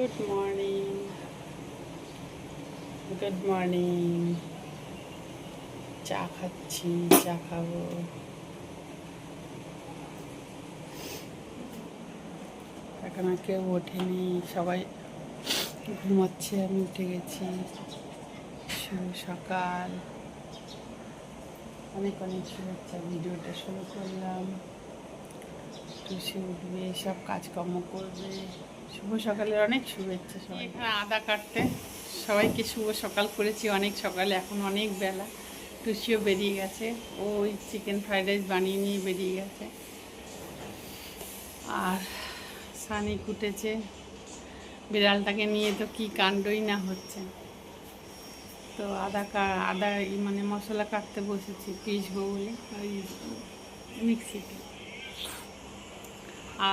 Good morning good morning চা খাচ্ছি চা খাব এখন আর কেউ ওঠেনি, সবাই ঘুমাচ্ছে, আমি উঠে গেছি। সকাল। অনেক অনেক শুভেচ্ছা, ভিডিওটা শুরু করলাম। টুসে উঠবে, সব কাজকর্ম করবে। শুভ সকালের অনেক শুভেচ্ছা সবাই এখানে আদা কাটতে। সবাইকে শুভ সকাল করেছি, অনেক সকালে, এখন অনেক বেলা। টুসিও বেরিয়ে গেছে ওই চিকেন ফ্রাইড রাইস বানিয়ে নিয়ে বেরিয়ে গেছে। আর সানি কুটেছে। বিড়ালটাকে নিয়ে তো কি কাণ্ডই না হচ্ছে। তো আদা কা, আদা মানে মশলা কাটতে বসেছি পিসবো বলে, ওই মিক্সিতে।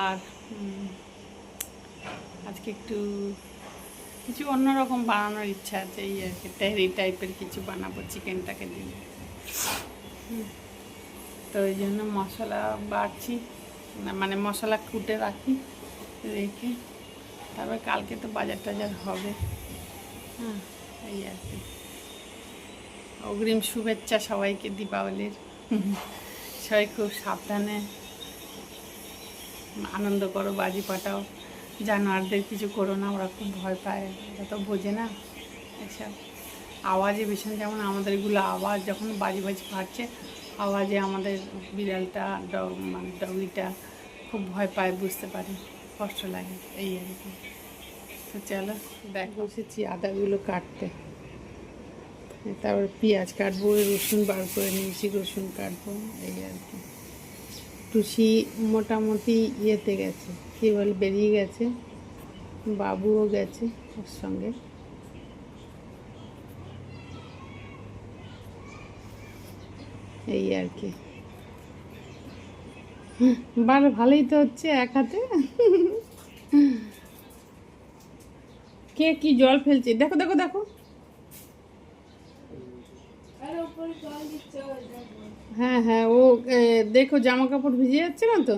আর আজকে একটু কিছু অন্যরকম বানানোর ইচ্ছা আছে, এই আর কি, তেহরি টাইপের কিছু বানাবো চিকেনটাকে দিয়ে। তো ওই জন্য মশলা বাড়ছি মানে মশলা কুটে রাখি, রেখে। তারপরে কালকে তো বাজার টাজার হবে। হ্যাঁ এই আর কি। অগ্রিম শুভেচ্ছা সবাইকে দীপাবলির। সবাই খুব সাবধানে আনন্দ করো, বাজি ফাটাও জানোয়ারদের কিছু করো না, ওরা খুব ভয় পায়। ওরা তো বোঝে না। এসব আওয়াজে ভীষণ যেমন আমাদের এগুলো আওয়াজ, যখন বাজি বাজি ফাটছে, আওয়াজে আমাদের বিড়ালটা, ডগ মানে ডগিটা খুব ভয় পায়, বুঝতে পারি, কষ্ট লাগে, এই আর কি। তো চলো, দেখ। বসেছি আদাগুলো কাটতে। তারপর পেঁয়াজ কাটবো, রসুন বার করে নিয়েছি, রসুন কাটবো, এই আর কি। টুসি মোটামুটি ইয়েতে গেছে কী বলে বেরিয়ে গেছে, বাবুও গেছে ওর সঙ্গে। এই আর কি। বার ভালোই তো হচ্ছে এক হাতে। কে কি জল ফেলছে? দেখো দেখো দেখো। হ্যাঁ হ্যাঁ ও দেখো জামা কাপড় ভিজে যাচ্ছে না তো?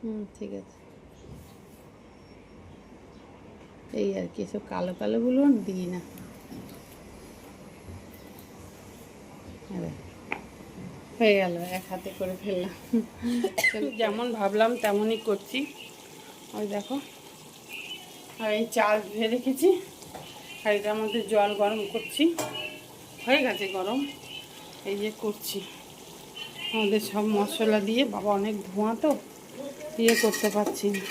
হুম, ঠিক আছে। এই আর কি সব কালো কালোগুলো দিই না। হয়ে গেল, এক হাতে করে ফেললাম। যেমন ভাবলাম তেমনই করছি। ওই দেখো, আর এই চাল ধুয়ে রেখেছি, আর এটার মধ্যে জল গরম করছি। হয়ে গেছে গরম। এই যে করছি। আমাদের সব মশলা দিয়ে, বাবা অনেক ধোঁয়া তো ইয়ে করতে পারছি না।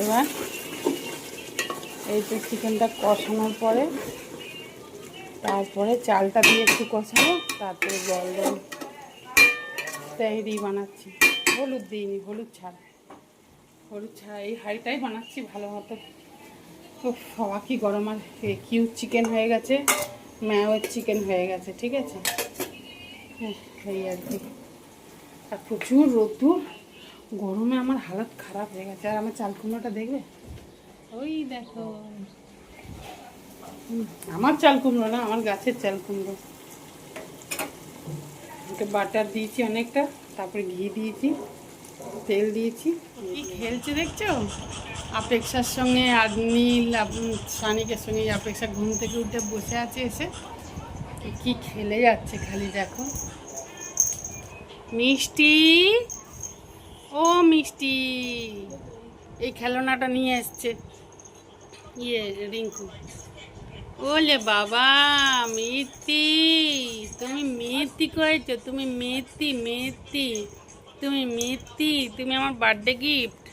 এবার এই তো চিকেনটা কষানোর পরে, তারপরে চালটা দিয়ে একটু কষাবো, তারপরে জল দেবো তেহরি বানাচ্ছি। হলুদ দিইনি, হলুদ ছাড়া। হলুদ ছাড়া এই হাঁড়িটাই বানাচ্ছি ভালো মতো। উফ, কি গরম আর কিউ চিকেন হয়ে গেছে ম্যাওয়ের চিকেন হয়ে গেছে ঠিক আছে? হ্যাঁ এই আর কি। আর প্রচুর রোদ্দুর গরমে আমার হালত খারাপ হয়ে গেছে। আর আমার চাল কুমড়োটা দেখবে? ওই দেখো। আমার চাল কুমড়ো না আমার গাছের চাল কুমড়ো বাটার দিয়েছি অনেকটা তারপরে ঘি দিয়েছি। তেল দিয়েছি। কি খেলছে দেখছ? আপেক্ষার সঙ্গে আর নীল সানিকের সঙ্গে আপেক্ষা ঘুম থেকে উঠে বসে আছে এসে। কি- খেলে যাচ্ছে খালি দেখো। মিষ্টি? ও মিষ্টি। এই খেলনাটা নিয়ে এসছে। ইয়ে রিঙ্কু। ওলে বাবা মিথি তুমি মিথি করেছ তুমি মিথি মিথি তুমি মিথি তুমি আমার বার্থডে গিফট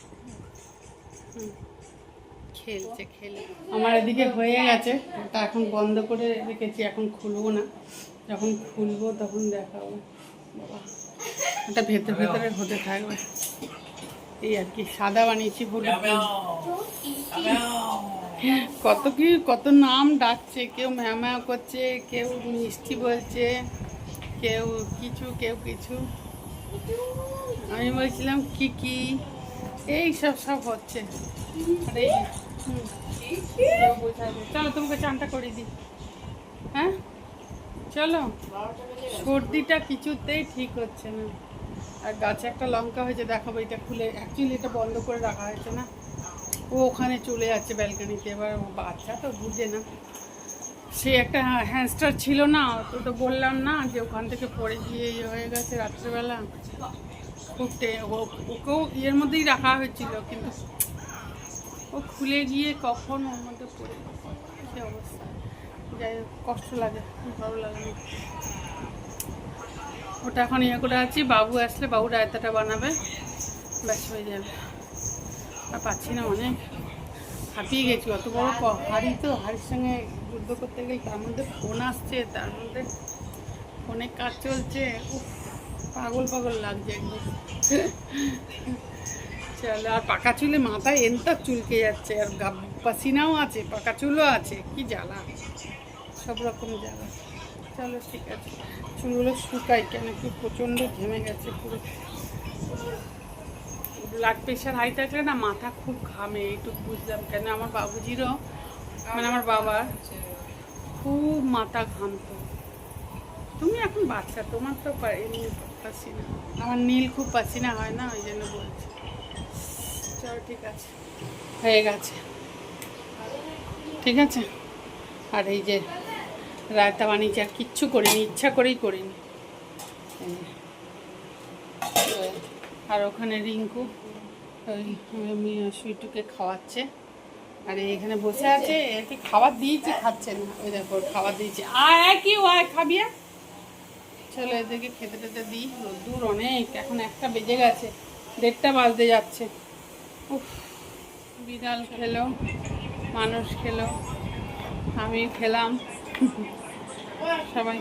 খেলছে খেলে। আমার এদিকে হয়ে গেছে। ওটা এখন বন্ধ করে রেখেছি এখন খুলবো না। যখন খুলবো তখন দেখাবো। বাবা ওটা ভেতরে ভেতরে হতে থাকবে। এই আর কি সাদা বানিয়েছি হলুদ কত কি কত নাম ডাকছে কেউ ম্যাও করছে কেউ মিষ্টি বলছে কেউ কিছু কেউ কিছু। আমি বলছিলাম, কি কি? এই সব সব হচ্ছে। চলো, তোমাকে চানটা করে দিই। হ্যাঁ? চলো। সর্দিটা কিছুতেই ঠিক হচ্ছে না। আর গাছে একটা লঙ্কা হয়েছে, দেখাবো এটা খুলে। অ্যাকচুয়ালি এটা বন্ধ করে রাখা হয়েছে না। ও ওখানে চলে যাচ্ছে ব্যালকনিতে এবার বাচ্চা তো বুঝে না। সে একটা হ্যান্ডস্টার ছিল না, তো তো বললাম না যে ওখান থেকে পড়ে গিয়ে ইয়ে হয়ে গেছে রাত্রেবেলা। খুব ওকেও ইয়ের মধ্যেই রাখা হয়েছিল, কিন্তু ও খুলে গিয়ে কখন ওর মধ্যে পড়ে সে অবস্থা। যাই কষ্ট লাগে, ভালো লাগে ওটা এখন ইয়ে করে আছি, বাবু আসলে বাবু রায়তাটা বানাবে, ব্যাস হয়ে যাবে। আর পাচ্ছি না অনেক। হাঁপিয়ে গেছি, অত বড় হাড়ি তো, হাড়ির সঙ্গে যুদ্ধ করতে গেলে তার মধ্যে ফোন আসছে, তার মধ্যে ফোনে কাজ চলছে। পাগল পাগল লাগছে একদম। চলো, আর পাকা চুলে মাথায় এনতা চুলকে যাচ্ছে, আর পাসিনাও আছে, পাকা চুলও আছে, কি জ্বালা। সব রকম জ্বালা। চলো, ঠিক আছে। চুলগুলো শুকাই কেন কি প্রচণ্ড ঘেমে গেছে পুরো। ব্লাড প্রেশার হাই থাকলে না মাথা খুব ঘামে এইটুকু বুঝলাম কেন? আমার বাবুজিরও মানে আমার বাবার, খুব মাথা ঘামতো। তুমি এখন বাচ্চা, তোমার তো এমনি পাচ্ছি না আমার নীল খুব পাচ্ছি না হয় না, ওই জন্য বলছি। চলো, ঠিক আছে। হয়ে গেছে। ঠিক আছে? আর এই যে, রায়তা বানিয়েছি, আর কিচ্ছু করিনি, ইচ্ছা করেই করিনি। আর ওখানে রিঙ্কু, ওই সুইটুকে খাওয়াচ্ছে। আর এখানে বসে আছে, একে খাবার দিয়েছি, খাচ্ছে না। ওই দেখো খাবার দিয়েছি। আয় কি, ও খাবি? চলো এদেরকে খেতে টেতে দিই। দূর অনেক, এখন একটা বেজে গেছে, দেড়টা বাজতে যাচ্ছে। উফ, বিড়াল খেলো, মানুষ খেলো, আমি খেলাম। সবাই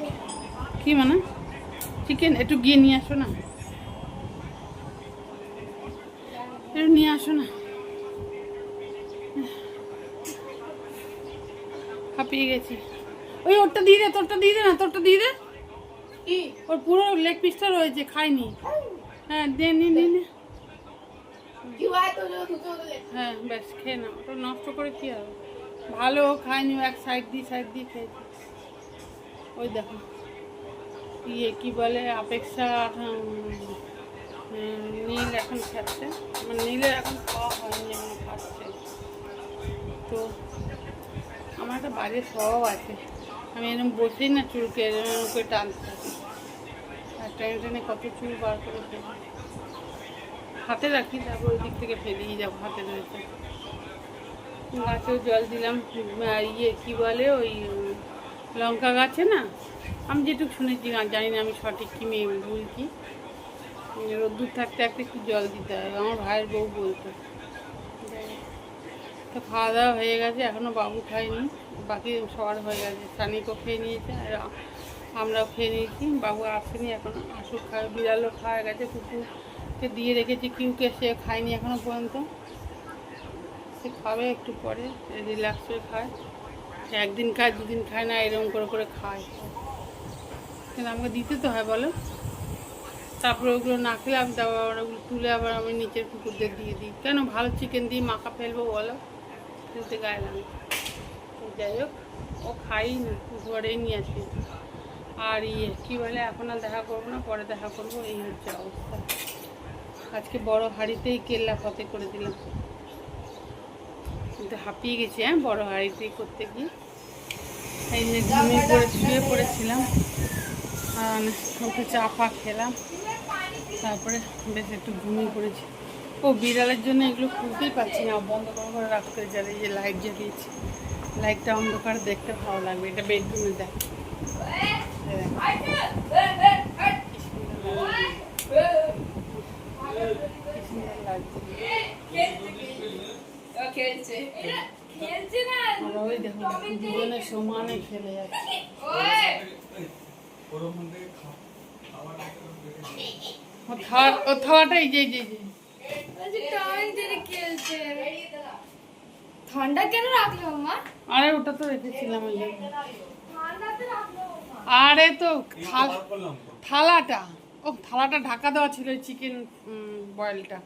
কি মানে? চিকেন, একটু গিয়ে নিয়ে আসো না। একটু নিয়ে আসো না। হাঁপিয়ে গেছি। ওই ওরটা দিয়ে দে তোরটা দিয়ে দে না তোরটা দিয়ে দে। ওর পুরো লেগ পিসটা রয়েছে খাইনি। হ্যাঁ দে নি নি হ্যাঁ ব্যাস খেয়ে না ওটা নষ্ট করে কি হবে? ভালো খায়নি ও এক সাইড দিয়ে সাইড দিয়ে খেয়েছে। ওই দেখো। ইয়ে কি বলে? অপেক্ষা নীল এখন খাচ্ছে। মানে নীলের এখন খাওয়া হয়নি এখন খাচ্ছে। তো আমার একটা বাড়ির স্বভাব আছে। আমি এরকম বসেই না চুলকে এরকম করে টানতে। থাকি আর টেনে টেনে কত চুল বার করে ফেলি। হাতে রাখি, তারপর ওই দিক থেকে ফেলিয়ে যাব হাতে রয়েছে। গাছেও জল দিলাম ইয়ে কি বলে ওই, লঙ্কা গাছে না? আমি যেটুকু শুনেছি, জানি না আমি সঠিক কি মেয়ে ভুল কি। রোদ্দুর থাকতে থাকতে একটু জল দিতে হবে। আমার ভাইয়ের বউ বলতো। তো খাওয়া দাওয়া হয়ে গেছে এখনও বাবু খায়নি। বাকি সবার হয়ে গেছে। সানিকও খেয়ে নিয়েছে, আর আমরাও খেয়ে নিয়েছি। বাবু আসেনি, এখন আসুক খায় বিড়ালও খাওয়া গেছে, কুকুরকে দিয়ে রেখেছি। কিউকে সে খায়নি এখনও পর্যন্ত। সে খাবে একটু পরে রিল্যাক্স হয়ে খায়। একদিন খায়, দুদিন খায় না, এরকম করে করে খায়। কিন্তু আমাকে দিতে তো হয়, বলো? তারপরে ওগুলো না খেলে আমি তারপর আবার ওগুলো তুলে আবার আমি নিচের কুকুরদের দিয়ে দিই। কেন? ভালো চিকেন দিয়ে মাখা ফেলব বলো? ফেলতে গায়ে লাগে। যাই হোক, ও খাই না, ঘরেই নিয়ে আসি। আর ইয়ে কী বলে, এখন আর দেখা করব না, পরে দেখা করব, এই হচ্ছে অবস্থা। আজকে বড় হাঁড়িতেই কেল্লা ফতে করে দিলাম। কিন্তু হাঁপিয়ে গেছি হ্যাঁ বড় হাঁড়িতেই করতে গিয়ে। এই যে ঘুমিয়ে পড়ে, শুয়ে পড়েছিলাম। আর ওকে চা ফা খেলাম। তারপরে বেশ একটু ঘুমিয়ে পড়েছি। ও বিড়ালের জন্য এগুলো খুলতেই পারছি না। বন্ধ করে করে রাখতে যাবে। যে লাইট জ্বালিয়েছি। লাইটটা অন্ধকার দেখতে ভালো লাগবে। এটা বেডরুমে দেখ। খেলছে। খেলছে না ওই দেখো সমানে খেলে যাচ্ছে। ও থাওয়া ও থাওয়াটা এই যে যে এই যে। বলছে টয় ধরে খেলছে। ঠান্ডা কেন রাখল মা? আরে ওটা তো রেখেছিলাম ওই আরে তো থালা থালাটা। ও থালাটা ঢাকা দেওয়া ছিল চিকেন বয়েলটা।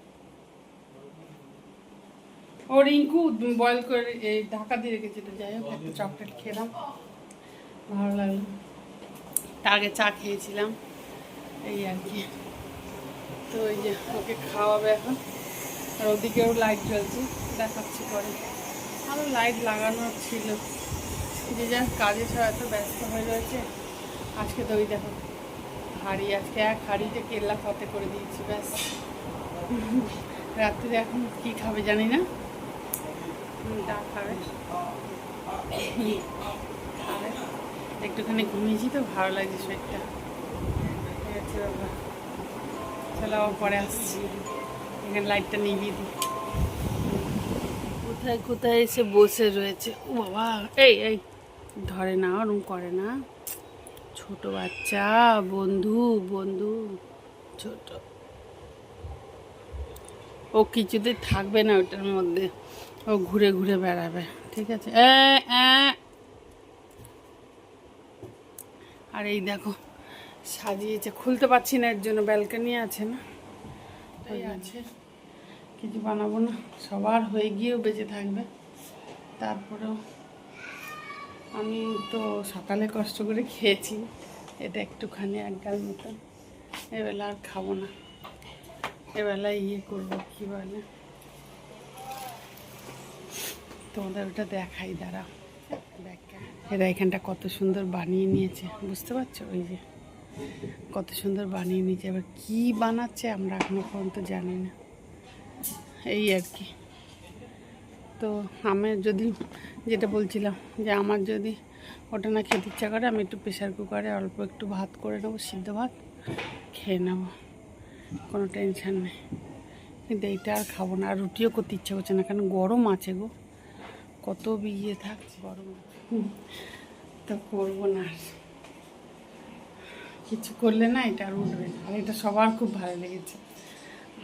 ও রিঙ্কু বয়েল করে এই ঢাকা দিয়ে রেখেছিল। যাই হোক একটা চকলেট খেলাম। ভালো লাগল। তার আগে চা খেয়েছিলাম। এই আর কি। তো ওই যে ওকে খাওয়াবে এখন। আর ওদিকেও লাইট জ্বলছে। দেখাচ্ছি পরে। আরও লাইট লাগানো ছিল। যে যার কাজে সব এত ব্যস্ত হয়ে রয়েছে। আজকে তো ওই দেখো, হাড়ি, আজকে এক হাড়িতে কেল্লা ফতে করে দিয়েছি, ব্যাস। রাত্রে এখন কি খাবে জানি না। খাবে। একটুখানি ঘুমিয়েছি তো, ভালো লাগছে শরীরটা। ঠিক আছে চলো আবার পরে আসছি। এখানে লাইটটা নিভিয়ে দিই। কোথায় কোথায় এসে বসে রয়েছে? ও বাবা, এই এই। ধরে না, ওরম করে না। ছোট বাচ্চা, বন্ধু বন্ধু, ছোট। ও কিছুতে থাকবে না ওটার মধ্যে। ও ঘুরে ঘুরে বেড়াবে। ঠিক আছে এ, এ। আর এই দেখো, সাজিয়েছে। খুলতে পারছি না, এর জন্য ব্যালকানি আছে না। এই আছে। কিছু বানাবো না। সবার হয়ে গিয়েও বেঁচে থাকবে। তারপরেও আমি তো সকালে কষ্ট করে খেয়েছি। এটা একটুখানি এক গাল মতন। এবেলা আর খাব না। এবেলা ইয়ে করব, কি বলে? তোমাদের ওটা দেখাই দাঁড়া দেখা। এরা এখানটা কত সুন্দর বানিয়ে নিয়েছে। বুঝতে পারছ? ওই যে কত সুন্দর বানিয়ে নিয়েছে। এবার কি বানাচ্ছে আমরা এখনও পর্যন্ত জানি না। এই আর কি। তো আমার যদি যেটা বলছিলাম যে আমার যদি ওটা না খেতে ইচ্ছা করে, আমি একটু প্রেশার কুকারে অল্প একটু ভাত করে নেব, সিদ্ধ ভাত, খেয়ে নেব। কোনো টেনশন নেই। কিন্তু এইটা আর খাব না, আর রুটিও করতে ইচ্ছা করছে না, কারণ গরম আছে গো। কত বিয়ে থাক, গরম। তো করব না কিছু করলে না এটা আর উঠবে না। আর এটা সবার খুব ভালো লেগেছে।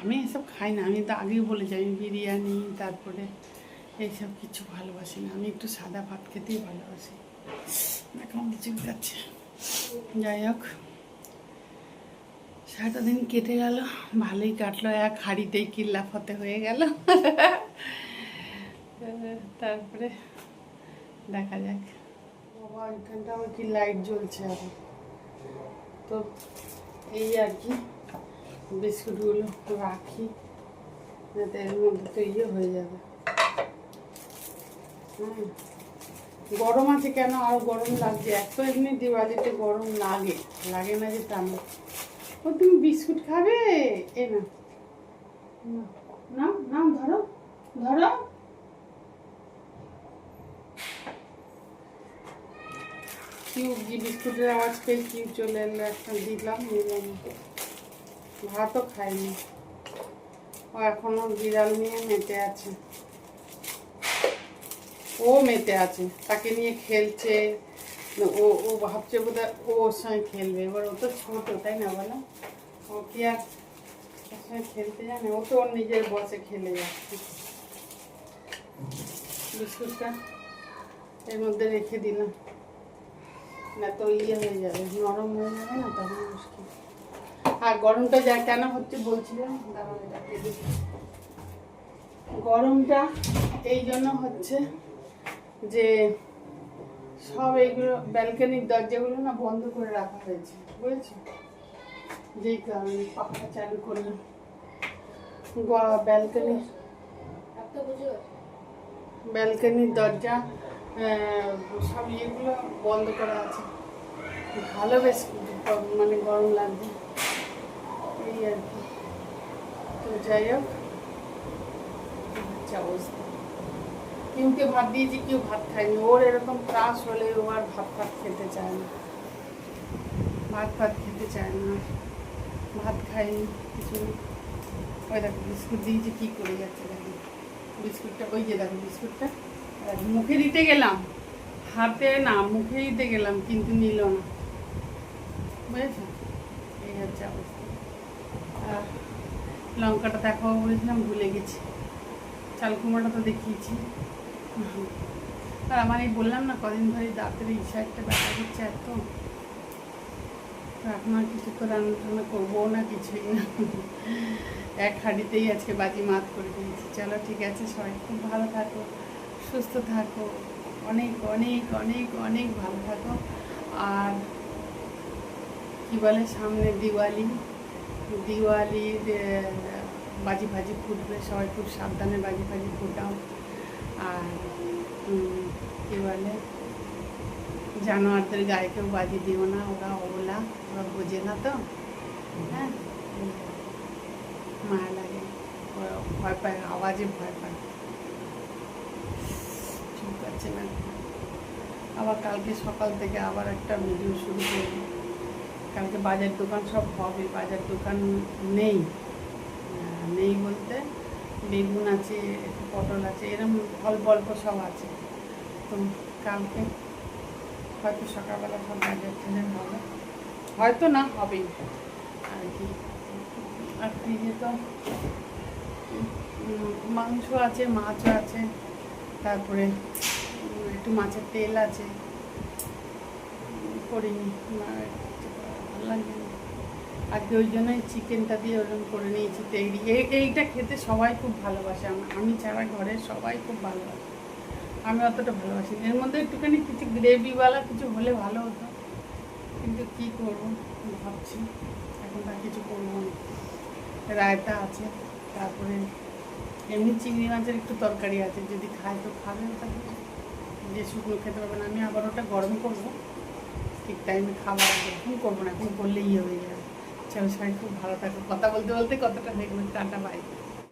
আমি এসব খাই না। আমি তো আগেই বলেছি, আমি বিরিয়ানি, তারপরে এইসব কিছু ভালোবাসি না। আমি একটু সাদা ভাত খেতেই ভালোবাসি। এখন কিছু যাচ্ছে যাই হোক সারাটা দিন কেটে গেল। ভালোই কাটলো। এক হাঁড়িতেই কিল্লা ফতে হয়ে গেল। তারপরে দেখা যাক। বাবা, এখানটা আমার কি লাইট জ্বলছে আবার। তো এই আর কি, বিস্কুটগুলো রাখি যাতে এর মধ্যে তো ইয়ে হয়ে যাবে। হুম। গরম আছে কেন? আরও গরম লাগছে। এত এমনি দিওয়ালিতে গরম লাগে লাগে না যে তা ও, তুমি বিস্কুট খাবে? এ না। না না ধরো ধরো। কিউ কি বিস্কুটের আওয়াজ পেয়ে কিউ চলে এলো একটা দিলাম, নিলাম ভাতও খাইনি। ও এখনও বিড়াল নিয়ে মেতে আছে। ও মেতে আছে, তাকে নিয়ে খেলছে। ও ও ভাবছে বোধহয় ও ওর সঙ্গে খেলবে। এবার ও তো ছোট, তাই না বলো? ও কি আর ওর সঙ্গে খেলতে জানে? ও তো ওর নিজের বসে খেলে যাচ্ছে। বিস্কুটটা এর মধ্যে রেখে দিলাম। না তো ইয়ে হয়ে যাবে নরম হয়ে যাবে না তখন মুশকিল। আর গরমটা যা কেন হচ্ছে বলছিলাম। গরমটা এই জন্য হচ্ছে যে সব এইগুলো ব্যালকানির দরজাগুলো না বন্ধ করে রাখা হয়েছে বুঝেছ? যেই কারণে পাখা চালু করলাম ব্যালকানি। ব্যালকানির দরজা সব ইয়েগুলো বন্ধ করা আছে। ভালো বেশ মানে গরম লাগবে এই আর কি। তো যাই হোক আচ্ছা অবস্থা। কেউকে ভাত দিয়েছি, কেউ ভাত খায়নি। ওর এরকম ত্রাস হলে ও আর ভাত ফাত খেতে চায় না। ভাত ফাত খেতে চায় না। ভাত খায়নি, কিছু। ওই দেখো, বিস্কুট দিয়েছি, কী করে যাচ্ছে দেখো। বিস্কুটটা, ওই যে দেখো, বিস্কুটটা। মুখে দিতে গেলাম, হাতে না, মুখে দিতে গেলাম, কিন্তু নিল না। বুঝেছ? এই হচ্ছে অবস্থা। লঙ্কাটা দেখাবো বলেছিলাম, ভুলে গেছি। চাল কুমড়োটা তো দেখিয়েছি। আর আমার এই বললাম না, কদিন ধরে দাঁতের এই সাইডটা ব্যথা করছে এত। এখন আর কিছু তো রান্না টান্না করব না, কিছুই না। এক হাঁড়িতেই আজকে বাজি মাত করে দিয়েছি। চলো, ঠিক আছে, সবাই খুব ভালো থাকো। সুস্থ থাকো। অনেক অনেক অনেক অনেক ভালো থাকো। আর কি বলে সামনে দিওয়ালি? দিওয়ালির বাজি ফাজি ফুটবে, সবাই খুব সাবধানে বাজি ফাজি ফুটাও। আর কী বলে? জানোয়ারদের গায়ে কেউ বাজি দিও না, ওরা ওলা, ওরা বোঝে না তো? হ্যাঁ? মায়া লাগে। ভয় পায়, আওয়াজে ভয় পায়। ঠিক না। আবার কালকে সকাল থেকে আবার একটা ভিডিও শুরু করব। কালকে বাজার দোকান সব হবে, বাজার দোকান নেই। নেই বলতে বেগুন আছে, পটল আছে এরকম অল্প অল্প সব আছে। তো কালকে হয়তো সকালবেলা সব বাজার টাজার হবে। হয়তো না, হবেই। আর কি? আর ফ্রিজে তো মাংস আছে, মাছও আছে। তারপরে একটু মাছের তেল আছে। করিনি ভালো। আজকে ওই জন্যই চিকেনটা দিয়ে ওরকম করে নিয়েছি তৈরি এই- এইটা খেতে সবাই খুব ভালোবাসে আমার। আমি ছাড়া ঘরের সবাই খুব ভালোবাসে। আমি অতটা ভালোবাসি। এর মধ্যে একটুখানি কিছু গ্রেভিওয়ালা কিছু হলে ভালো হতো। কিন্তু কী করব? ভাবছি, এখন আর কিছু করব না। রায়তা আছে, তারপরে এমনি চিংড়ি মাছের একটু তরকারি আছে। যদি খায় তো খাবে। ওটা যে শুকনো খেতে পারবে না আমি আবার ওটা গরম করব। ঠিক টাইমে খাবার এখন করব না, এখন করলেই ইয়ে হয়ে যাবে। চলো, সবাই খুব ভালো থাকো। কথা বলতে বলতে কতটা দেখবেন টাটা বাই